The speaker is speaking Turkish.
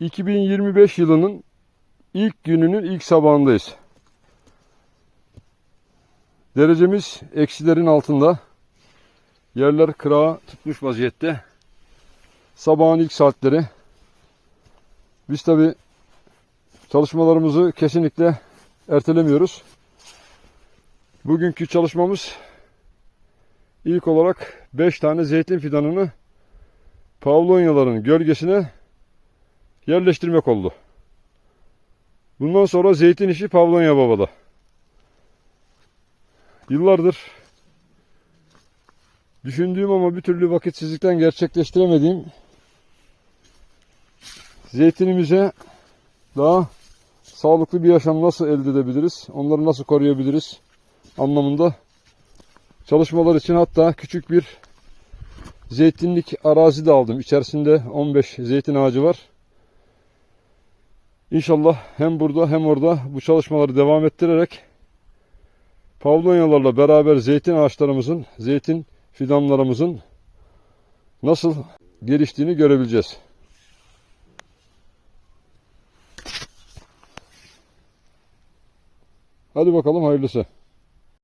2025 yılının ilk gününün ilk sabahındayız. Derecemiz eksilerin altında. Yerler kırağa tutmuş vaziyette. Sabahın ilk saatleri. Biz tabi çalışmalarımızı kesinlikle ertelemiyoruz. Bugünkü çalışmamız ilk olarak 5 tane zeytin fidanını pavlonyaların gölgesine yerleştirmek oldu. Bundan sonra zeytin işi Pavlonya Baba'da. Yıllardır düşündüğüm ama bir türlü vakitsizlikten gerçekleştiremediğim zeytinimize daha sağlıklı bir yaşam nasıl elde edebiliriz, onları nasıl koruyabiliriz anlamında çalışmalar için hatta küçük bir zeytinlik arazi de aldım. İçerisinde 15 zeytin ağacı var. İnşallah hem burada hem orada bu çalışmaları devam ettirerek Pavlonyalarla beraber zeytin ağaçlarımızın, zeytin fidanlarımızın nasıl geliştiğini görebileceğiz. Hadi bakalım hayırlısı.